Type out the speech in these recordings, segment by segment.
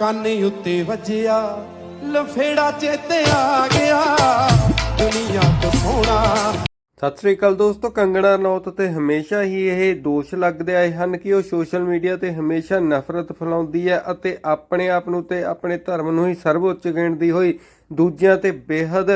ਕੰਨ ਉੱਤੇ ਵੱਜਿਆ, ਲਫੇੜਾ ਚੇਤੇ ਆ ਗਿਆ। ਦੁਨੀਆ ਤੋਂ ਸੋਹਣਾ। ਸਤਿ ਸ੍ਰੀ ਅਕਾਲ ਦੋਸਤੋ, ਕੰਗਣਾ ਰਣੌਤ ਤੇ ਹਮੇਸ਼ਾ ਹੀ ਇਹ ਦੋਸ਼ ਲੱਗਦੇ ਆਏ ਹਨ ਕਿ ਉਹ ਸੋਸ਼ਲ ਮੀਡੀਆ ਤੇ ਹਮੇਸ਼ਾ ਨਫ਼ਰਤ ਫੈਲਾਉਂਦੀ ਹੈ ਅਤੇ ਆਪਣੇ ਆਪ ਨੂੰ ਤੇ ਆਪਣੇ ਧਰਮ ਨੂੰ ਹੀ ਸਰਵਉੱਚ ਗਿਣਦੀ ਹੋਈ ਦੂਜਿਆਂ ਤੇ ਬੇਹੱਦ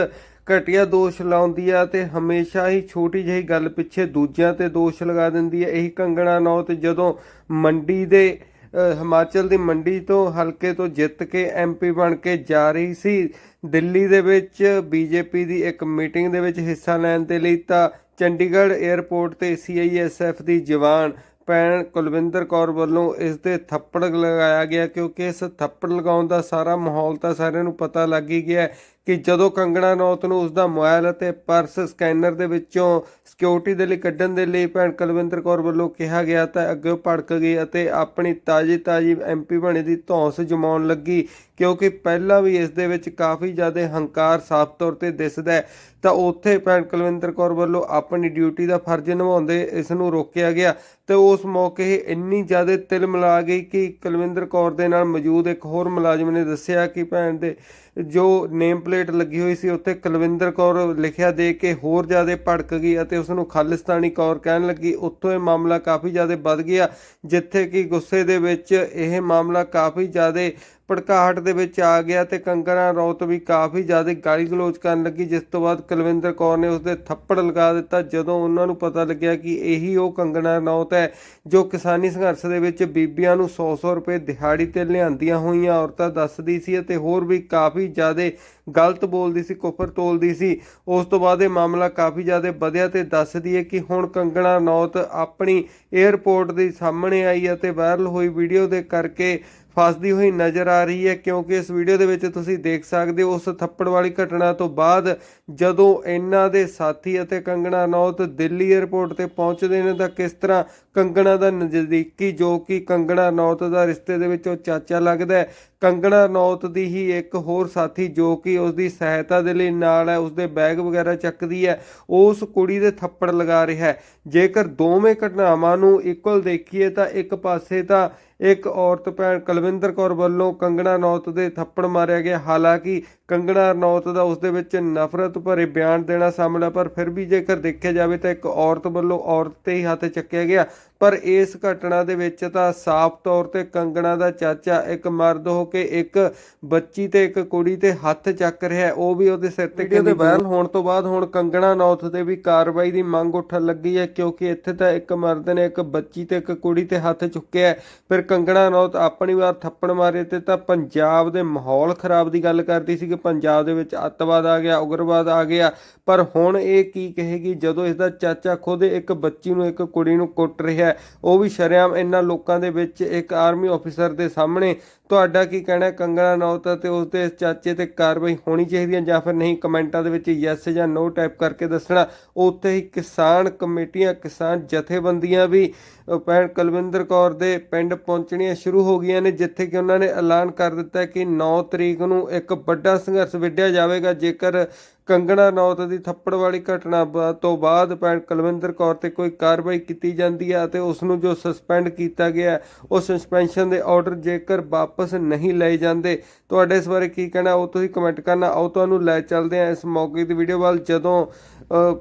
ਘਟੀਆ ਦੋਸ਼ ਲਾਉਂਦੀ ਹੈ ਤੇ ਹਮੇਸ਼ਾ ਹੀ ਛੋਟੀ ਜਿਹੀ ਗੱਲ ਪਿੱਛੇ ਦੂਜਿਆਂ ਤੇ ਦੋਸ਼ ਲਗਾ ਦਿੰਦੀ ਹੈ। ਇਹੀ ਕੰਗਣਾ ਰਣੌਤ ਜਦੋਂ ਮੰਡੀ ਦੇ ਹਿਮਾਚਲ ਦੀ ਮੰਡੀ ਤੋਂ ਹਲਕੇ ਤੋਂ ਜਿੱਤ ਕੇ ਐਮਪੀ ਬਣ ਕੇ ਜਾ ਰਹੀ ਸੀ। ਦਿੱਲੀ ਦੇ ਵਿੱਚ ਬੀਜੇਪੀ ਦੀ ਇੱਕ ਮੀਟਿੰਗ ਦੇ ਵਿੱਚ ਹਿੱਸਾ ਲੈਣ ਦੇ ਲਈ ਤਾਂ ਚੰਡੀਗੜ੍ਹ 에ਅਰਪੋਰਟ ਤੇ ਸੀਆਈਐਸਐਫ ਦੀ ਜਵਾਨ ਭੈਣ ਕੁਲਵਿੰਦਰ ਕੌਰ ਵੱਲੋਂ ਇਸ 'ਤੇ ਥੱਪੜ ਲਗਾਇਆ ਗਿਆ ਕਿਉਂਕਿ ਇਸ ਥੱਪੜ ਲਗਾਉਣ ਦਾ ਸਾਰਾ ਮਾਹੌਲ ਤਾਂ ਸਾਰਿਆਂ ਨੂੰ ਪਤਾ ਲੱਗ ਹੀ ਗਿਆ। ਕਿ ਜਦੋਂ ਕੰਗਣਾ ਰੌਤ ਨੂੰ ਉਸ ਦਾ ਮੋਬਾਈਲ ਅਤੇ ਪਰਸ ਸਕੈਨਰ ਦੇ ਵਿੱਚੋਂ ਸਿਕਿਉਰਿਟੀ ਦੇ ਲਈ ਕੱਢਣ ਦੇ ਲਈ ਭੈਣ ਕੁਲਵਿੰਦਰ ਕੌਰ ਵੱਲੋਂ ਕਿਹਾ ਗਿਆ ਤਾਂ ਅੱਗੇ ਉਹ ਭੜਕ ਗਈ ਅਤੇ ਆਪਣੀ ਤਾਜੀ ਤਾਜੀ ਐਮਪੀ ਬਣੇ ਦੀ ਧੌਂਸ ਜਮਾਉਣ ਲੱਗੀ। ਕਿਉਂਕਿ ਪਹਿਲਾਂ ਵੀ ਇਸ ਦੇ ਵਿੱਚ ਕਾਫੀ ਜ਼ਿਆਦਾ ਹੰਕਾਰ ਸਾਫ਼ ਤੌਰ ਤੇ ਦਿਸਦਾ ਹੈ, ਤਾਂ ਉੱਥੇ ਭੈਣ ਕੁਲਵਿੰਦਰ ਕੌਰ ਵੱਲੋਂ ਆਪਣੀ ਡਿਊਟੀ ਦਾ ਫਰਜ਼ ਨਿਭਾਉਂਦੇ ਇਸ ਨੂੰ ਰੋਕਿਆ ਗਿਆ ਤੇ ਉਸ ਮੌਕੇ ਹੀ ਇੰਨੀ ਜ਼ਿਆਦਾ ਤਿਲ ਮਿਲਾ ਗਈ ਕਿ ਕੁਲਵਿੰਦਰ ਕੌਰ ਦੇ ਨਾਲ ਮੌਜੂਦ ਇੱਕ ਹੋਰ ਮੁਲਾਜ਼ਮ ਨੇ ਦੱਸਿਆ ਕਿ ਭੈਣ ਦੇ ਜੋ ਨੇਮ ਪਲੇਟ ਲੱਗੀ ਹੋਈ ਸੀ ਉੱਤੇ ਕੁਲਵਿੰਦਰ ਕੌਰ ਲਿਖਿਆ ਦੇ ਕੇ ਹੋਰ ਜ਼ਿਆਦਾ ਭੜਕ ਗਈ ਅਤੇ ਉਸ ਨੂੰ ਖਾਲਿਸਤਾਨੀ ਕੌਰ ਕਹਿਣ ਲੱਗੀ। ਉੱਥੋਂ ਇਹ ਮਾਮਲਾ ਕਾਫੀ ਜ਼ਿਆਦਾ ਵੱਧ ਗਿਆ, ਜਿੱਥੇ ਕਿ ਗੁੱਸੇ ਦੇ ਵਿੱਚ ਇਹ ਮਾਮਲਾ ਕਾਫੀ ਜ਼ਿਆਦਾ ਭੜਕਾਹਟ ਦੇ ਵਿੱਚ ਆ ਗਿਆ ਤੇ ਕੰਗਣਾ ਰੌਤ ਵੀ ਕਾਫੀ ਜ਼ਿਆਦਾ ਗਾਲੀ ਗਲੋਚ ਕਰਨ ਲੱਗੀ, ਜਿਸ ਤੋਂ ਬਾਅਦ ਕੁਲਵਿੰਦਰ ਕੌਰ ਨੇ ਉਸਦੇ ਥੱਪੜ ਲਗਾ ਦਿੱਤਾ। ਜਦੋਂ ਉਹਨਾਂ ਨੂੰ ਪਤਾ ਲੱਗਿਆ ਕਿ ਇਹੀ ਉਹ ਕੰਗਣਾ ਰੌਤ ਹੈ ਜੋ ਕਿਸਾਨੀ ਸੰਘਰਸ਼ ਦੇ ਵਿੱਚ ਬੀਬੀਆਂ ਨੂੰ 100-100 ਰੁਪਏ ਦਿਹਾੜੀ ਤੇ ਲਿਆਂਦੀਆਂ ਹੋਈਆਂ ਔਰਤਾਂ ਦੱਸਦੀ ਸੀ ਅਤੇ ਹੋਰ ਵੀ ਕਾਫੀ ਜ਼ਿਆਦਾ ਗਲਤ ਬੋਲਦੀ ਸੀ, ਕੁਫਰ ਤੋਲਦੀ ਸੀ। ਉਸ ਤੋਂ ਬਾਅਦ ਇਹ ਮਾਮਲਾ ਕਾਫੀ ਜ਼ਿਆਦਾ ਵਧਿਆ ਤੇ ਦੱਸਦੀ ਹੈ ਕਿ ਹੁਣ ਕੰਗਣਾ ਰਣੌਤ ਆਪਣੀ 에ਅਰਪੋਰਟ ਦੇ ਸਾਹਮਣੇ ਆਈ ਅਤੇ ਵਾਇਰਲ ਹੋਈ ਵੀਡੀਓ ਦੇ ਕਰਕੇ ਫਸਦੀ ਹੋਈ ਨਜ਼ਰ ਆ ਰਹੀ ਹੈ ਕਿਉਂਕਿ ਇਸ ਵੀਡੀਓ ਦੇ ਵਿੱਚ ਤੁਸੀਂ ਦੇਖ ਸਕਦੇ ਹੋ ਉਸ ਥੱਪੜ ਵਾਲੀ ਘਟਨਾ ਤੋਂ ਬਾਅਦ ਜਦੋਂ ਇਹਨਾਂ ਦੇ ਸਾਥੀ ਅਤੇ ਕੰਗਣਾ ਨੌਤ ਦਿੱਲੀ 에ਅਰਪੋਰਟ ਤੇ ਪਹੁੰਚਦੇ ਨੇ ਤਾਂ ਕਿਸ ਤਰ੍ਹਾਂ ਕੰਗਣਾ ਦਾ ਨਜ਼ਦੀਕੀ ਜੋ ਕਿ ਕੰਗਣਾ ਨੌਤ ਦਾ ਰਿਸ਼ਤੇ ਦੇ ਵਿੱਚ ਉਹ ਚਾਚਾ ਲੱਗਦਾ ਹੈ ਕੰਗਣਾ ਨੌਤ ਦੀ ਹੀ ਇੱਕ ਹੋਰ ਸਾਥੀ ਜੋ ਕਿ ਉਸ ਦੀ ਸਹਾਇਤਾ ਦੇ ਲਈ ਨਾਲ ਹੈ ਉਸ ਦੇ ਬੈਗ ਵਗੈਰਾ ਚੱਕਦੀ ਹੈ, ਉਸ ਕੁੜੀ ਦੇ ਥੱਪੜ ਲਗਾ ਰਿਹਾ ਹੈ। ਜੇਕਰ ਦੋਵੇਂ ਘਟਨਾਵਾਂ ਨੂੰ ਇਕੁਅਲ ਦੇਖੀਏ ਤਾਂ ਇੱਕ ਪਾਸੇ ਤਾਂ ਇੱਕ ਔਰਤ ਭੈਣ ਕੁਲਵਿੰਦਰ ਕੌਰ ਵੱਲੋਂ ਕੰਗਣਾ ਨੌਤ ਦੇ ਥੱਪੜ ਮਾਰਿਆ ਗਿਆ। ਹਾਲਾਂਕਿ ਕੰਗਣਾ ਨੌਤ ਦਾ ਉਸ ਦੇ ਵਿੱਚ ਨਫ਼ਰਤ ਭਰੇ ਬਿਆਨ ਦੇਣਾ ਸਾਹਮਣੇ ਪਰ ਫਿਰ ਵੀ ਜੇਕਰ ਦੇਖਿਆ ਜਾਵੇ ਤਾਂ ਇੱਕ ਔਰਤ ਵੱਲੋਂ ਔਰਤ ਤੇ ਹੀ ਹੱਥ ਚੱਕਿਆ ਗਿਆ। ਪਰ ਇਸ ਘਟਨਾ ਦੇ ਵਿੱਚ ਤਾਂ ਸਾਫ਼ ਤੌਰ ਤੇ ਕੰਗਣਾ ਦਾ ਚਾਚਾ ਇੱਕ ਮਰਦ ਹੋ ਕੇ ਇੱਕ ਬੱਚੀ ਤੇ ਇੱਕ ਕੁੜੀ ਤੇ ਹੱਥ ਚੱਕ ਰਿਹਾ ਉਹ ਵੀ ਉਹਦੇ ਸਿਰ ਤੇ ਕਿਤੇ ਵਾਇਰਲ ਹੋਣ ਤੋਂ ਬਾਅਦ ਹੁਣ ਕੰਗਣਾ ਨੌਥ ਤੇ ਵੀ ਕਾਰਵਾਈ ਦੀ ਮੰਗ ਉੱਠਣ ਲੱਗੀ ਹੈ ਕਿਉਂਕਿ ਇੱਥੇ ਤਾਂ ਇੱਕ ਮਰਦ ਨੇ ਇੱਕ ਬੱਚੀ ਤੇ ਇੱਕ ਕੁੜੀ ਤੇ ਹੱਥ ਚੁੱਕਿਆ ਫਿਰ ਕੰਗਣਾ ਨੌਥ ਆਪਣੀ ਵਾਰ ਥੱਪੜ ਮਾਰੇ ਤੇ ਤਾਂ ਪੰਜਾਬ ਦੇ ਮਾਹੌਲ ਖਰਾਬ ਦੀ ਗੱਲ ਕਰਦੀ ਸੀ ਕਿ ਪੰਜਾਬ ਦੇ ਵਿੱਚ ਅੱਤਵਾਦ ਆ ਗਿਆ ਉਗਰਵਾਦ ਆ ਗਿਆ। ਪਰ ਹੁਣ ਇਹ ਕੀ ਕਹੇਗੀ? ਜਦੋਂ ਇਸ ਦਾ ਚਾਚਾ ਖੁਦ ਇੱਕ ਬੱਚੀ ਨੂੰ ਇੱਕ ਕੁੜੀ ਨੂੰ ਕੁੱਟ ਰਿਹਾ ਹੈ। ਉਹ ਵੀ ਸ਼ਰੇਆਮ ਇਹਨਾਂ ਲੋਕਾਂ ਦੇ ਵਿੱਚ ਇੱਕ ਆਰਮੀ ਅਫੀਸਰ ਦੇ ਸਾਹਮਣੇ। ਤੁਹਾਡਾ ਕੀ ਕਹਿਣਾ ਹੈ ਕੰਗਣਾ ਨੌਤ ਅਤੇ ਉਸ ਦੇ ਚਾਚੇ ਤੇ ਕਾਰਵਾਈ ਹੋਣੀ ਚਾਹੀਦੀ ਹੈ ਜਾਂ ਫਿਰ ਨਹੀਂ? ਕਮੈਂਟਾਂ ਦੇ ਵਿੱਚ ਯੈਸ ਜਾਂ ਨੋ ਟਾਈਪ ਕਰਕੇ ਦੱਸਣਾ। ਉੱਥੇ ਹੀ ਕਿਸਾਨ ਕਮੇਟੀਆਂ, ਕਿਸਾਨ ਜਥੇਬੰਦੀਆਂ ਵੀ ਅ, ਕੁਲਵਿੰਦਰ ਕੌਰ ਦੇ ਪਿੰਡ ਪਹੁੰਚਣੀਆਂ ਸ਼ੁਰੂ ਹੋ ਗਈਆਂ ਨੇ ਜਿੱਥੇ ਕਿ ਉਹਨਾਂ ਨੇ ਐਲਾਨ ਕਰ ਦਿੱਤਾ ਕਿ 9 ਤਰੀਕ ਨੂੰ ਇੱਕ ਵੱਡਾ ਸੰਘਰਸ਼ ਵਿੱਢਿਆ ਜਾਵੇਗਾ। ਜੇਕਰ ਕੰਗਣਾ ਨੌਤ ਦੀ ਥੱਪੜ ਵਾਲੀ ਘਟਨਾ ਬਾ- ਤੋਂ ਬਾਅਦ ਪੈਣ ਕੁਲਵਿੰਦਰ ਕੌਰ ਤੇ ਕੋਈ ਕਾਰਵਾਈ ਕੀਤੀ ਜਾਂਦੀ ਹੈ ਅਤੇ ਉਸ ਨੂੰ ਜੋ ਸਸਪੈਂਡ ਕੀਤਾ ਗਿਆ ਉਹ ਸਸਪੈਂਸ਼ਨ ਦੇ ਆਰਡਰ ਜੇਕਰ ਵਾਪਸ ਨਹੀਂ ਲਏ ਜਾਂਦੇ। ਤੁਹਾਡੇ ਇਸ ਬਾਰੇ ਕੀ ਕਹਿਣਾ ਉਹ ਤੁਸੀਂ ਕਮੈਂਟ ਕਰਨਾ। ਆਓ ਤੁਹਾਨੂੰ ਲੈ ਚੱਲਦੇ ਹਾਂ ਇਸ ਮੌਕੇ ਦੀ ਵੀਡੀਓ ਵੱਲ ਜਦੋਂ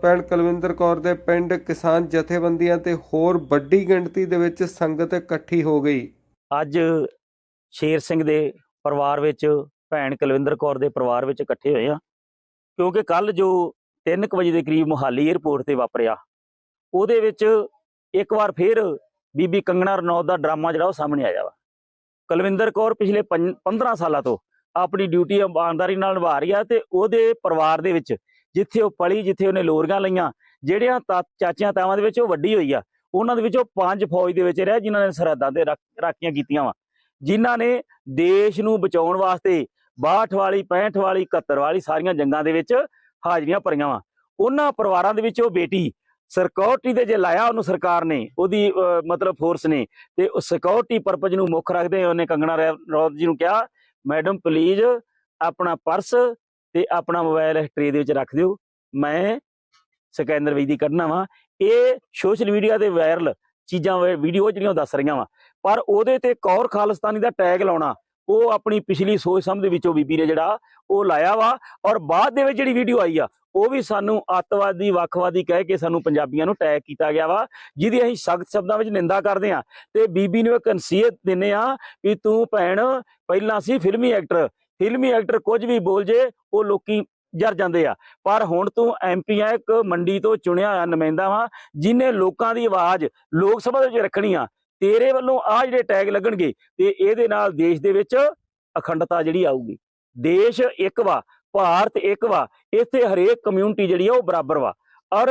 ਪੈਣ ਕੁਲਵਿੰਦਰ ਕੌਰ ਦੇ ਪਿੰਡ ਕਿਸਾਨ ਜਥੇਬੰਦੀਆਂ ਤੇ ਹੋਰ ਵੱਡੀ ਗਿਣਤੀ ਦੇ ਵਿੱਚ ਸੰਗਤ ਇਕੱਠੀ ਹੋ ਗਈ। ਅੱਜ ਸ਼ੇਰ ਸਿੰਘ ਦੇ ਪਰਿਵਾਰ ਵਿੱਚ, ਭੈਣ ਕੁਲਵਿੰਦਰ ਕੌਰ ਦੇ ਪਰਿਵਾਰ ਵਿੱਚ ਇਕੱਠੇ ਹੋਏ ਆ ਕਿਉਂਕਿ ਕੱਲ ਜੋ 3:00 ਵਜੇ ਦੇ ਕਰੀਬ ਮੁਹਾਲੀ 에ਅਰਪੋਰਟ ਤੇ ਵਾਪਰਿਆ, ਉਹਦੇ ਵਿੱਚ ਇੱਕ ਵਾਰ ਫੇਰ ਬੀਬੀ ਕੰਗਣਾ ਰਣੌਤ ਦਾ ਡਰਾਮਾ ਜਿਹੜਾ ਉਹ ਸਾਹਮਣੇ ਆਇਆ ਵਾ। ਕੁਲਵਿੰਦਰ ਕੌਰ ਪਿਛਲੇ ਪੰਜ- 15 ਸਾਲਾਂ ਤੋਂ ਆਪਣੀ ਡਿਊਟੀ ਇਮਾਨਦਾਰੀ ਨਾਲ ਨਿਭਾ ਰਹੀ ਆ ਤੇ ਉਹਦੇ ਪਰਿਵਾਰ ਦੇ ਵਿੱਚ ਜਿੱਥੇ ਉਹ ਪਲੀ, ਜਿੱਥੇ ਉਹਨੇ ਲੋਰੀਆਂ ਲਈਆਂ, ਜਿਹੜਿਆਂ ਤਾ- ਚਾਚਿਆਂ ਤਾਵਾਂ ਦੇ ਵਿੱਚ ਉਹ ਵੱਡੀ ਹੋਈ ਆ ਉਹਨਾਂ ਦੇ ਵਿੱਚੋਂ ਪੰਜ ਫੌਜ ਦੇ ਵਿੱਚ ਰਿਹਾ, ਜਿਨ੍ਹਾਂ ਨੇ ਸਰਹੱਦਾਂ ਤੇ ਰਾਖੀਆਂ ਕੀਤੀਆਂ ਵਾ। ਜਿਨ੍ਹਾਂ ਨੇ ਦੇਸ਼ ਨੂੰ ਬਚਾਉਣ ਵਾਸਤੇ 62 ਵਾਲੀ 65 ਵਾਲੀ 71 ਵਾਲੀ ਸਾਰੀਆਂ ਜੰਗਾਂ ਦੇ ਵਿੱਚ ਹਾਜ਼ਰੀਆਂ ਭਰੀਆਂ ਵਾ। ਉਹਨਾਂ ਪਰਿਵਾਰਾਂ ਦੇ ਵਿੱਚ ਉਹ ਬੇਟੀ ਸਿਕਿਉਰਿਟੀ ਦੇ ਜੇ ਲਾਇਆ ਉਹਨੂੰ ਸਰਕਾਰ ਨੇ, ਉਹਦੀ ਮਤਲਬ ਫੋਰਸ ਨੇ, ਤੇ ਉਹ ਸਿਕਿਉਰਿਟੀ ਪਰਪਸ ਨੂੰ ਮੁੱਖ ਰੱਖਦੇ ਹੋਏ ਉਹਨੇ ਕੰਗਣਾ ਰੌਤ ਜੀ ਨੂੰ ਕਿਹਾ ਮੈਡਮ ਪਲੀਜ਼ ਆਪਣਾ ਪਰਸ ਤੇ ਆਪਣਾ ਮੋਬਾਈਲ ਹਿਸਟਰੀ ਦੇ ਵਿੱਚ ਰੱਖ ਦਿਓ। ਮੈਂ ਸਕੈਨਰ ਵਿੱਚ ਕੱਢਣਾ ਵਾ। ਇਹ ਸੋਸ਼ਲ ਮੀਡੀਆ ਤੇ ਵਾਇਰਲ ਚੀਜ਼ਾਂ ਵੀਡੀਓ ਜਿਹੜੀਆਂ ਉਹ ਦੱਸ ਰਹੀਆਂ ਵਾ। ਪਰ ਉਹਦੇ ਤੇ ਕੌਰ ਖਾਲਿਸਤਾਨੀ ਦਾ ਟੈਗ ਲਾਉਣਾ, ਉਹ ਆਪਣੀ ਪਿਛਲੀ ਸੋਚ ਸਮਝ ਦੇ ਵਿੱਚੋਂ ਬੀਬੀ ਨੇ ਜਿਹੜਾ ਉਹ ਲਾਇਆ ਵਾ। ਔਰ ਬਾਅਦ ਦੇ ਵਿੱਚ ਜਿਹੜੀ ਵੀਡੀਓ ਆਈ ਆ, ਉਹ ਵੀ ਸਾਨੂੰ ਅੱਤਵਾਦੀ, ਵੱਖਵਾਦੀ ਕਹਿ ਕੇ ਸਾਨੂੰ ਪੰਜਾਬੀਆਂ ਨੂੰ ਟੈਗ ਕੀਤਾ ਗਿਆ ਵਾ, ਜਿਹਦੀ ਅਸੀਂ ਸਖਤ ਸ਼ਬਦਾਂ ਵਿੱਚ ਨਿੰਦਾ ਕਰਦੇ ਆ ਤੇ ਬੀਬੀ ਨੂੰ ਇੱਕ ਨਸੀਹਤ ਦਿੰਨੇ ਆ ਵੀ ਤੂੰ ਭੈਣ, ਪਹਿਲਾਂ ਸੀ ਫਿਲਮੀ ਐਕਟਰ ਫਿਲਮੀ ਐਕਟਰ ਕੁਝ ਵੀ ਬੋਲ ਜੇ, ਉਹ ਲੋਕੀ ਜਰ ਜਾਂਦੇ ਆ। ਪਰ ਹੁਣ ਤੂੰ ਐਮਪੀ ਆ ਇੱਕ ਮੰਡੀ ਤੋਂ ਚੁਣਿਆ ਹੋਇਆ ਨੁਮਾਇੰਦਾ ਵਾ, ਜਿਨੇ ਲੋਕਾਂ ਦੀ ਆਵਾਜ਼ ਲੋਕ ਸਭਾ ਦੇ ਵਿੱਚ ਰੱਖਣੀ ਆ, ਤੇਰੇ ਵੱਲੋਂ ਆ ਜਿਹੜੇ ਟੈਗ ਲੱਗਣਗੇ ਤੇ ਇਹਦੇ ਨਾਲ ਦੇਸ਼ ਦੇ ਵਿੱਚ ਅਖੰਡਤਾ ਜਿਹੜੀ ਆਊਗੀ। ਦੇਸ਼ ਇੱਕ ਵਾ, ਭਾਰਤ ਇੱਕ ਵਾ, ਇੱਥੇ ਹਰੇਕ ਕਮਿਊਨਿਟੀ ਜਿਹੜੀ ਆ ਉਹ ਬਰਾਬਰ ਵਾ। ਔਰ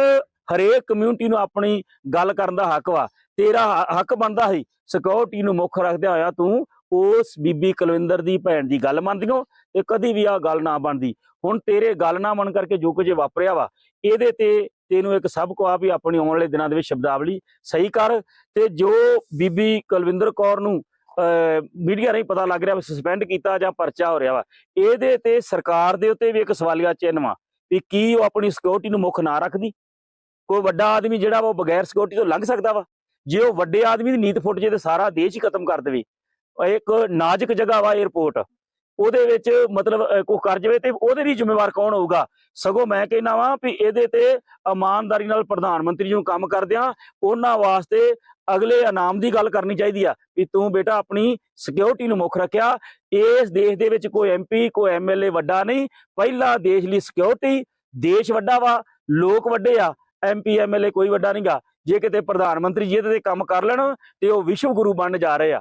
ਹਰੇਕ ਕਮਿਊਨਿਟੀ ਨੂੰ ਆਪਣੀ ਗੱਲ ਕਰਨ ਦਾ ਹੱਕ ਵਾ। ਤੇਰਾ ਹੱਕ ਬਣਦਾ ਸੀ ਸਿਕਿਉਰਿਟੀ ਨੂੰ ਮੁੱਖ ਰੱਖਦਿਆਂ ਹੋਇਆ ਤੂੰ ਉਸ ਬੀਬੀ ਕੁਲਵਿੰਦਰ ਦੀ ਭੈਣ ਦੀ ਗੱਲ ਮੰਨਦੀਓ ਤੇ ਕਦੀ ਵੀ ਆ ਗੱਲ ਨਾ ਬਣਦੀ। ਹੁਣ ਤੇਰੇ ਗੱਲ ਨਾ ਮੰਨ ਕਰਕੇ ਜੋ ਕੁਝ ਵਾਪਰਿਆ ਵਾ, ਇਹਦੇ ਤੇ ਤੈਨੂੰ ਇੱਕ ਸਭ ਕੋ ਆ ਵੀ ਆਪਣੀ ਆਉਣ ਵਾਲੇ ਦਿਨਾਂ ਦੇ ਵਿੱਚ ਸ਼ਬਦਾਵਲੀ ਸਹੀ ਕਰ ਤੇ ਜੋ ਬੀਬੀ ਕੁਲਵਿੰਦਰ ਕੌਰ ਨੂੰ ਮੀਡੀਆ ਰਾਹੀਂ ਪਤਾ ਲੱਗ ਰਿਹਾ ਵੀ ਸਸਪੈਂਡ ਕੀਤਾ ਜਾਂ ਪਰਚਾ ਹੋ ਰਿਹਾ ਵਾ, ਇਹਦੇ ਤੇ ਸਰਕਾਰ ਦੇ ਉੱਤੇ ਵੀ ਇੱਕ ਸਵਾਲੀਆ ਚਿੰਨ੍ਹ ਵਾ ਵੀ ਕੀ ਉਹ ਆਪਣੀ ਸਿਕਿਉਰਿਟੀ ਨੂੰ ਮੁੱਖ ਨਾ ਰੱਖਦੀ। ਕੋਈ ਵੱਡਾ ਆਦਮੀ ਜਿਹੜਾ ਵਾ ਉਹ ਬਗੈਰ ਸਿਕਿਉਰਿਟੀ ਤੋਂ ਲੰਘ ਸਕਦਾ ਵਾ। ਜੇ ਉਹ ਵੱਡੇ ਆਦਮੀ ਦੀ ਨੀਤ ਫੁੱਟ ਜੇ ਤੇ ਸਾਰਾ ਦੇਸ਼ ਹੀ ਖਤਮ ਕਰ ਦੇਵੇ। ਇੱਕ ਨਾਜ਼ੁਕ ਜਗ੍ਹਾ ਵਾ 에어ਪੋਰਟ ਉਹਦੇ ਵਿੱਚ ਮਤਲਬ ਅਹ, ਕੋਈ ਕਰ ਜਾਵੇ ਤੇ ਉਹਦੇ ਲਈ ਜ਼ਿੰਮੇਵਾਰ ਕੌਣ ਹੋਊਗਾ? ਸਗੋਂ ਮੈਂ ਕਹਿਣਾ ਵਾਂ ਵੀ ਇਹਦੇ ਤੇ ਇਮਾਨਦਾਰੀ ਨਾਲ ਪ੍ਰਧਾਨ ਮੰਤਰੀ ਨੂੰ ਕੰਮ ਕਰਦਿਆਂ ਉਹਨਾਂ ਵਾਸਤੇ ਅਗਲੇ ਇਨਾਮ ਦੀ ਗੱਲ ਕਰਨੀ ਚਾਹੀਦੀ ਆ। ਵੀ ਤੂੰ ਬੇਟਾ ਆਪਣੀ ਸਿਕਿਉਰਿਟੀ ਨੂੰ ਮੁੱਖ ਰੱਖਿਆ। ਇਸ ਦੇਸ਼ ਦੇ ਵਿੱਚ ਕੋਈ ਐਮਪੀ ਕੋਈ ਐਮਐਲਏ ਵੱਡਾ ਨਹੀਂ। ਪਹਿਲਾ ਦੇਸ਼ ਲਈ ਸਿਕਿਉਰਿਟੀ ਦੇਸ਼ ਵੱਡਾ ਵਾ ਲੋਕ ਵੱਡੇ ਆ। ਐਮਪੀ ਐਮਐਲਏ ਕੋਈ ਵੱਡਾ ਨਹੀਂਗਾ ਜੇ ਕਿਤੇ ਪ੍ਰਧਾਨ ਮੰਤਰੀ ਜੀ ਇਹਦੇ ਤੇ ਕੰਮ ਕਰ ਲੈਣ ਤੇ ਉਹ ਵਿਸ਼ਵ ਗੁਰੂ ਬਣ ਜਾ ਰਹੇ ਆ।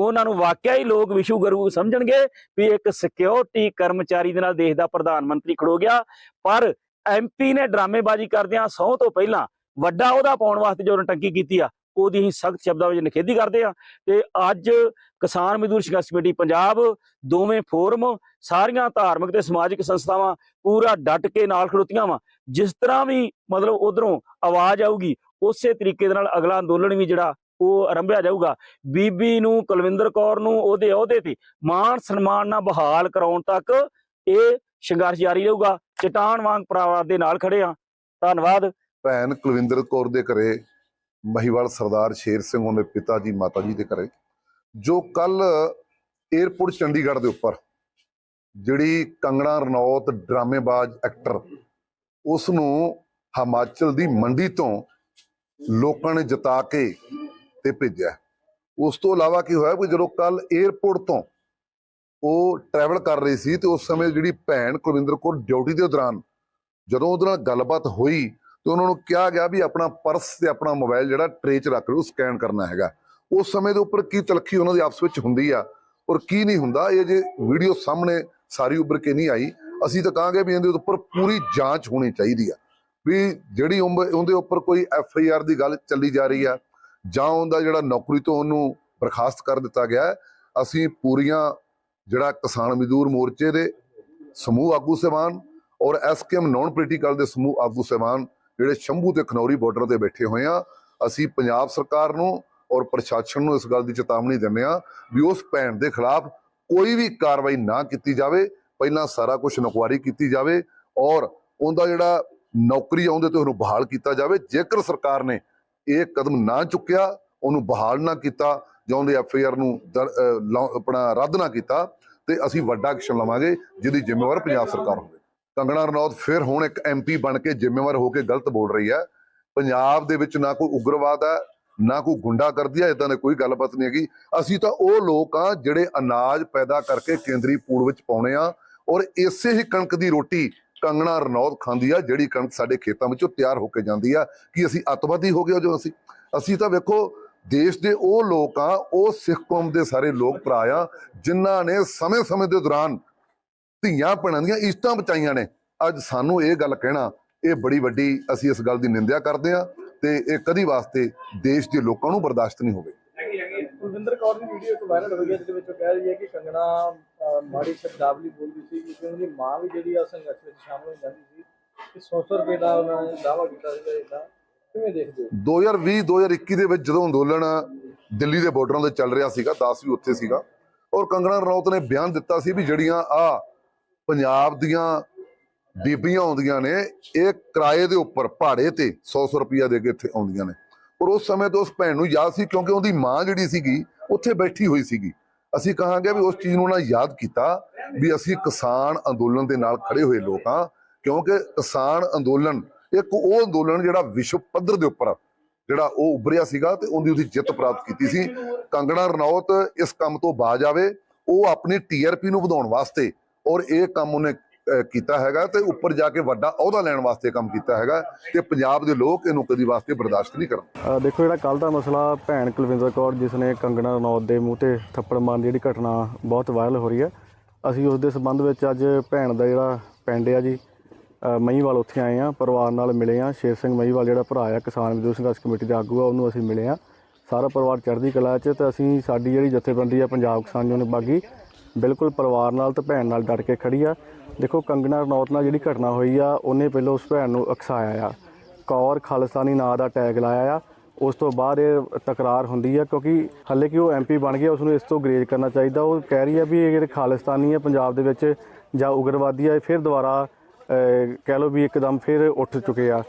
ਉਹਨਾਂ ਨੂੰ ਵਾਕਿਆ ਹੀ ਲੋਕ ਵਿਸ਼ੂ ਗੁਰੂ ਸਮਝਣਗੇ ਵੀ ਇੱਕ ਸਿਕਿਉਰਿਟੀ ਕਰਮਚਾਰੀ ਦੇ ਨਾਲ ਦੇਸ਼ ਦਾ ਪ੍ਰਧਾਨ ਮੰਤਰੀ ਖੜੋ ਗਿਆ। ਪਰ ਐਮਪੀ ਨੇ ਡਰਾਮੇਬਾਜ਼ੀ ਕਰਦਿਆਂ ਸਹੁੰ ਤੋਂ ਪਹਿਲਾਂ ਵੱਡਾ ਉਹਦਾ ਪਾਉਣ ਵਾਸਤੇ ਜੋ ਨਟੰਕੀ ਕੀਤੀ ਆ, ਉਹਦੀ ਹੀ ਸਖਤ ਸ਼ਬਦਾਂ ਵਿੱਚ ਨਿਖੇਧੀ ਕਰਦੇ ਆ ਤੇ ਅੱਜ ਕਿਸਾਨ ਮਜ਼ਦੂਰ ਸੰਘਰਸ਼ ਕਮੇਟੀ ਪੰਜਾਬ, ਦੋਵੇਂ ਫੋਰਮ, ਸਾਰੀਆਂ ਧਾਰਮਿਕ ਤੇ ਸਮਾਜਿਕ ਸੰਸਥਾਵਾਂ ਪੂਰਾ ਡਟ ਕੇ ਨਾਲ ਖੜੋਤੀਆਂ ਵਾ। ਜਿਸ ਤਰ੍ਹਾਂ ਵੀ ਮਤਲਬ ਉਧਰੋਂ ਆਵਾਜ਼ ਆਊਗੀ, ਉਸੇ ਤਰੀਕੇ ਦੇ ਨਾਲ ਅਗਲਾ ਅੰਦੋਲਨ ਵੀ ਜਿਹੜਾ ਉਹ ਆਰੰਭਿਆ ਜਾਊਗਾ। ਬੀਬੀ ਨੂੰ, ਕੁਲਵਿੰਦਰ ਕੌਰ ਨੂੰ, ਉਹਦੇ ਅਹੁਦੇ ਤੇ ਮਾਣ ਸਨਮਾਨ ਨਾਲ ਬਹਾਲ ਕਰਾਉਣ ਤੱਕ ਇਹ ਸੰਘਰਸ਼ ਜਾਰੀ ਰਹੂਗਾ। ਚਟਾਨ ਵਾਂਗ ਪਰਿਵਾਰ ਦੇ ਨਾਲ ਖੜੇ ਆ ਧੰਨਵਾਦ। ਭੈਣ ਕੁਲਵਿੰਦਰ ਕੌਰ ਦੇ ਘਰੇ ਮਹੀਵਾਲ ਸਰਦਾਰ ਸ਼ੇਰ ਸਿੰਘ ਉਹਦੇ ਪਿਤਾ ਜੀ ਮਾਤਾ ਜੀ ਦੇ ਘਰੇ, ਜੋ ਕੱਲ 에ਅਰਪੋਰਟ ਚੰਡੀਗੜ੍ਹ ਦੇ ਉੱਪਰ ਜਿਹੜੀ ਕੰਗਣਾ ਰਣੌਤ ਡਰਾਮੇਬਾਜ਼ ਐਕਟਰ ਉਸ ਨੂੰ ਹਿਮਾਚਲ ਦੀ ਮੰਡੀ ਤੋਂ ਲੋਕਾਂ ਨੇ ਜਿਤਾ ਕੇ ਤੇ ਭੇਜਿਆ ਉਸ ਤੋਂ ਇਲਾਵਾ ਕੀ ਹੋਇਆ ਕਿ ਜਦੋਂ ਕੱਲ 에ਅਰਪੋਰਟ ਤੋਂ ਉਹ ਟਰੈਵਲ ਕਰ ਰਹੀ ਸੀ ਤੇ ਉਸ ਸਮੇਂ ਜਿਹੜੀ ਭੈਣ ਕੁਲਵਿੰਦਰ ਕੌਰ ਡਿਊਟੀ ਦੇ ਦੌਰਾਨ ਜਦੋਂ ਉਹਦੇ ਨਾਲ ਗੱਲਬਾਤ ਹੋਈ ਤੇ ਉਹਨਾਂ ਨੂੰ ਕਿਹਾ ਗਿਆ ਵੀ ਆਪਣਾ ਪਰਸ ਤੇ ਆਪਣਾ ਮੋਬਾਈਲ ਜਿਹੜਾ ਟਰੇ 'ਚ ਰੱਖ ਲਓ ਸਕੈਨ ਕਰਨਾ ਹੈਗਾ। ਉਸ ਸਮੇਂ ਦੇ ਉੱਪਰ ਕੀ ਤਲਖੀ ਉਹਨਾਂ ਦੀ ਆਪਸ ਵਿੱਚ ਹੁੰਦੀ ਆ ਔਰ ਕੀ ਨਹੀਂ ਹੁੰਦਾ, ਇਹ ਜੇ ਵੀਡੀਓ ਸਾਹਮਣੇ ਸਾਰੀ ਉੱਭਰ ਕੇ ਨਹੀਂ ਆਈ, ਅਸੀਂ ਤਾਂ ਕਹਾਂਗੇ ਵੀ ਇਹਦੇ ਉੱਪਰ ਪੂਰੀ ਜਾਂਚ ਹੋਣੀ ਚਾਹੀਦੀ ਆ। ਵੀ ਜਿਹੜੀ ਉੰਬ- ਉਹਦੇ ਉੱਪਰ ਕੋਈ ਐਫ ਆਈ ਆਰ ਦੀ ਗੱਲ ਚੱਲੀ ਜਾ ਰਹੀ ਆ ਜਾਂ ਉਹਦਾ ਜਿਹੜਾ ਨੌਕਰੀ ਤੋਂ ਉਹਨੂੰ ਬਰਖਾਸਤ ਕਰ ਦਿੱਤਾ ਗਿਆ ਹੈ। ਅਸੀਂ ਪੂਰੀਆਂ ਜਿਹੜਾ ਕਿਸਾਨ ਮਜ਼ਦੂਰ ਮੋਰਚੇ ਦੇ ਸਮੂਹ ਆਗੂ ਸਹਿਬਾਨ ਔਰ ਐਸਕੇਐਮ ਨੌਨ ਪੋਲੀਟੀਕਲ ਦੇ ਸਮੂਹ ਆਗੂ ਸਹਿਬਾਨ ਜਿਹੜੇ ਸ਼ੰਭੂ ਤੇ ਖਨੌਰੀ ਬਾਰਡਰ ਤੇ ਬੈਠੇ ਹੋਏ ਆ ਅਸੀਂ ਪੰਜਾਬ ਸਰਕਾਰ ਨੂੰ ਔਰ ਪ੍ਰਸ਼ਾਸਨ ਨੂੰ ਇਸ ਗੱਲ ਦੀ ਚੇਤਾਵਨੀ ਦਿੰਦੇ ਆ ਵੀ ਉਸ ਭੈਣ ਦੇ ਖਿਲਾਫ ਕੋਈ ਵੀ ਕਾਰਵਾਈ ਨਾ ਕੀਤੀ ਜਾਵੇ, ਪਹਿਲਾਂ ਸਾਰਾ ਕੁਝ ਨਕਵਾਰੀ ਕੀਤੀ ਜਾਵੇ ਔਰ ਉਹਦਾ ਜਿਹੜਾ ਨੌਕਰੀ ਆਉਂਦੇ ਤੇ ਉਹਨੂੰ ਬਹਾਲ ਕੀਤਾ ਜਾਵੇ, ਜੇਕਰ ਸਰਕਾਰ ਨੇ ਇਹ ਕਦਮ ਨਾ ਚੁੱਕਿਆ, ਉਹਨੂੰ ਬਹਾਲ ਨਾ ਕੀਤਾ ਜਾਂ ਉਹਦੇ ਐਫ ਆਈ ਆਰ ਨੂੰ ਆਪਣਾ ਰੱਦ ਨਾ ਕੀਤਾ, ਤੇ ਅਸੀਂ ਵੱਡਾ ਐਕਸ਼ਨ ਲਵਾਂਗੇ, ਜਿਹਦੀ ਜ਼ਿੰਮੇਵਾਰ ਪੰਜਾਬ ਸਰਕਾਰ ਹੋਵੇ। ਕੰਗਣਾ ਰਣੌਤ ਫਿਰ ਹੁਣ ਇੱਕ ਐਮਪੀ ਬਣ ਕੇ ਜ਼ਿੰਮੇਵਾਰ ਹੋ ਕੇ ਗਲਤ ਬੋਲ ਰਹੀ ਹੈ। ਪੰਜਾਬ ਦੇ ਵਿੱਚ ਨਾ ਕੋਈ ਉਗਰਵਾਦ ਹੈ, ਨਾ ਕੋਈ ਗੁੰਡਾ ਕਰਦੀ ਹੈ ਇਦਾਂ ਦੀ ਕੋਈ ਗੱਲਬਾਤ ਨਹੀਂ ਹੈਗੀ। ਅਸੀਂ ਤਾਂ ਉਹ ਲੋਕ ਆ ਜਿਹੜੇ ਅਨਾਜ ਪੈਦਾ ਕਰਕੇ ਕੇਂਦਰੀ ਪੂਲ ਵਿੱਚ ਪਾਉਣੇ ਆ, ਔਰ ਇਸੇ ਹੀ ਕਣਕ ਦੀ ਰੋਟੀ ਕੰਗਣਾ ਰਣੌਤ ਖਾਂਦੀ ਆ, ਜਿਹੜੀ ਕਣਕ ਸਾਡੇ ਖੇਤਾਂ ਵਿੱਚੋਂ ਤਿਆਰ ਹੋ ਕੇ ਜਾਂਦੀ ਆ। ਕਿ ਅਸੀਂ ਅੱਤਵਾਦੀ ਹੋ ਗਏ ਜੋ ਅਸੀਂ? ਅਸੀਂ ਤਾਂ ਵੇਖੋ, ਦੇਸ਼ ਦੇ ਉਹ ਲੋਕ ਆ, ਉਹ ਸਿੱਖ ਕੌਮ ਦੇ ਸਾਰੇ ਲੋਕ ਭਰਾ ਆ, ਜਿਨ੍ਹਾਂ ਨੇ ਸਮੇਂ-ਸਮੇਂ ਦੇ ਦੌਰਾਨ ਧੀਆਂ ਭੈਣਾਂ ਦੀਆਂ ਇਸ਼ਤਾਂ ਬਚਾਈਆਂ ਨੇ। ਅੱਜ ਸਾਨੂੰ ਇਹ ਗੱਲ ਕਹਿਣਾ, ਇਹ ਬੜੀ ਵੱਡੀ ਅਸੀਂ ਇਸ ਗੱਲ ਦੀ ਨਿੰਦਿਆ ਕਰਦੇ ਆ ਤੇ ਇਹ ਕਦੀ ਵਾਸਤੇ ਦੇਸ਼ ਦੇ ਲੋਕਾਂ ਨੂੰ ਬਰਦਾਸ਼ਤ ਨਹੀਂ ਹੋਵੇ। ਕੁਲਵਿੰਦਰ ਕੌਰ ਦੀ ਵੀਡੀਓ ਇੱਕ ਵਾਇਰਲ ਹੋਈ ਹੈ ਜਿਹਦੇ ਵਿੱਚ ਕਹਿ ਰਹੀ ਹੈ ਕਿ ਕੰਗਣਾ ਮਾੜੀ ਸ਼ਬਦਾਵਲੀ ਬੋਲਦੀ ਸੀ ਕਿ ਉਹਦੀ ਮਾਂ ਵੀ ਜਿਹੜੀ ਆ ਸੰਘਰਸ਼ ਵਿੱਚ ਸ਼ਾਮਲ ਹੋ ਜਾਂਦੀ ਸੀ ਕਿ 100 ਰੁਪਏ ਦਾ ਉਹਨਾਂ ਨੇ ਦਾਅਵਾ ਕੀਤਾ ਸੀਗਾ ਇਦਾਂ ਕਿਵੇਂ ਦੇਖਦੇ ਹੋ? 2020 2021 ਦੇ ਵਿੱਚ ਜਦੋਂ ਅੰਦੋਲਨ ਦਿੱਲੀ ਦੇ ਬਾਰਡਰਾਂ ਤੇ ਚੱਲ ਰਿਹਾ ਸੀਗਾ, ਦਾਸ ਵੀ ਉੱਥੇ ਸੀਗਾ, ਔਰ ਕੰਗਣਾ ਰਣੌਤ ਨੇ ਬਿਆਨ ਦਿੱਤਾ ਸੀ ਵੀ ਜਿਹੜੀਆਂ ਆ ਪੰਜਾਬ ਦੀਆਂ ਬੀਬੀਆਂ ਆਉਂਦੀਆਂ ਨੇ, ਇਹ ਕਿਰਾਏ ਦੇ ਉੱਪਰ, ਭਾੜੇ ਤੇ 100 ਰੁਪਈਆ ਦੇ ਕੇ ਇੱਥੇ ਆਉਂਦੀਆਂ ਨੇ। ਔਰ ਉਸ ਸਮੇਂ ਤੋਂ ਉਸ ਭੈਣ ਨੂੰ ਯਾਦ ਸੀ ਕਿਉਂਕਿ ਉਹਦੀ ਮਾਂ ਜਿਹੜੀ ਸੀਗੀ, ਉੱਥੇ ਬੈਠੀ ਹੋਈ ਸੀਗੀ। ਅਸੀਂ ਕਹਾਂਗੇ ਵੀ ਉਸ ਚੀਜ਼ ਨੂੰ ਉਹਨਾਂ ਯਾਦ ਕੀਤਾ ਵੀ ਅਸੀਂ ਕਿਸਾਨ ਅੰਦੋਲਨ ਦੇ ਨਾਲ ਖੜੇ ਹੋਏ ਲੋਕ ਹਾਂ, ਕਿਉਂਕਿ ਕਿਸਾਨ ਅੰਦੋਲਨ ਇੱਕ ਉਹ ਅੰਦੋਲਨ ਜਿਹੜਾ ਵਿਸ਼ਵ ਪੱਧਰ ਦੇ ਉੱਪਰ ਜਿਹੜਾ ਉਹ ਉੱਭਰਿਆ ਸੀਗਾ ਤੇ ਉਹਦੀ ਉਹਦੀ ਜਿੱਤ ਪ੍ਰਾਪਤ ਕੀਤੀ ਸੀ। ਕੰਗਣਾ ਰਣੌਤ ਇਸ ਕੰਮ ਤੋਂ ਬਾਜ ਆਵੇ, ਉਹ ਆਪਣੀ ਟੀਆਰਪੀ ਨੂੰ ਵਧਾਉਣ ਵਾਸਤੇ ਔਰ ਇਹ ਕੰਮ ਉਹਨੇ ਕੀਤਾ ਹੈਗਾ ਤੇ ਉੱਪਰ ਜਾ ਕੇ ਵੱਡਾ ਅਹੁਦਾ ਲੈਣ ਵਾਸਤੇ ਕੰਮ ਕੀਤਾ ਹੈਗਾ ਤੇ ਪੰਜਾਬ ਦੇ ਲੋਕ ਇਹਨੂੰ ਕਦੀ ਵਾਸਤੇ ਬਰਦਾਸ਼ਤ ਨਹੀਂ ਕਰਨ। ਦੇਖੋ ਜਿਹੜਾ ਕੱਲ ਦਾ ਮਸਲਾ ਭੈਣ ਕੁਲਵਿੰਦਰ ਕੌਰ ਜਿਸ ਨੇ ਕੰਗਣਾ ਰਣੌਤ ਦੇ ਮੂੰਹ ਤੇ ਥੱਪੜ ਮਾਰਨ ਦੀ ਜਿਹੜੀ ਘਟਨਾ ਬਹੁਤ ਵਾਇਰਲ ਹੋ ਰਹੀ ਹੈ ਅਸੀਂ ਉਸ ਦੇ ਸੰਬੰਧ ਵਿੱਚ ਅੱਜ ਭੈਣ ਦਾ ਜਿਹੜਾ ਪਿੰਡ ਆ ਜੀ ਅ, ਉੱਥੇ ਆਏ ਆ ਪਰਿਵਾਰ ਨਾਲ ਮਿਲੇ ਆ ਸ਼ੇਰ ਸਿੰਘ ਮਹੀਂਵਾਲ ਜਿਹੜਾ ਭਰਾ ਆ ਕਿਸਾਨ ਮਜ਼ਦੂਰ ਸੰਘਰਸ਼ ਕਮੇਟੀ ਦਾ ਆਗੂ ਆ ਉਹਨੂੰ ਅਸੀਂ ਮਿਲੇ ਆ ਸਾਰਾ ਪਰਿਵਾਰ ਚੜ੍ਹਦੀ ਕਲਾ 'ਚ ਤੇ ਅਸੀਂ ਸਾਡੀ ਜਿਹੜੀ ਜਥੇਬੰਦੀ ਆ ਪੰਜਾਬ ਕਿਸਾਨ ਯੂਨੀਅਨ ਬਾਗੀ ਬਿਲਕੁਲ ਪਰਿਵਾਰ ਨਾਲ ਤੇ ਭੈਣ ਨਾਲ ਡਟ ਕੇ ਖੜੀ ਆ। ਦੇਖੋ, ਕੰਗਣਾ ਰਣੌਤ ਨਾਲ ਜਿਹੜੀ ਘਟਨਾ ਹੋਈ ਆ, ਉਹਨੇ ਪਹਿਲਾਂ ਉਸ ਭੈਣ ਨੂੰ ਅਕਸਾਇਆ ਆ। ਕੌਰ ਖਾਲਿਸਤਾਨੀ ਨਾਂ ਦਾ ਟੈਗ ਲਾਇਆ ਆ। ਉਸ ਤੋਂ ਬਾਅਦ ਇਹ ਤਕਰਾਰ ਹੁੰਦੀ ਆ ਕਿਉਂਕਿ ਹੱਲੇ ਕਿ ਉਹ ਐਮਪੀ ਬਣ ਗਿਆ, ਉਸ ਨੂੰ ਇਸ ਤੋਂ ਗਰੇਜ ਕਰਨਾ ਚਾਹੀਦਾ। ਉਹ ਕਹਿ ਰਹੀ ਆ ਵੀ ਇਹ ਜਿਹੜੇ ਖਾਲਿਸਤਾਨੀ ਆ ਪੰਜਾਬ ਦੇ ਵਿੱਚ ਜਾਂ ਉਗਰਵਾਦੀ ਆ, ਇਹ ਫਿਰ ਦੁਬਾਰਾ ਕਹਿ ਲਓ ਵੀ ਇੱਕਦਮ ਫਿਰ ਉੱਠ ਚੁੱਕੇ ਆ।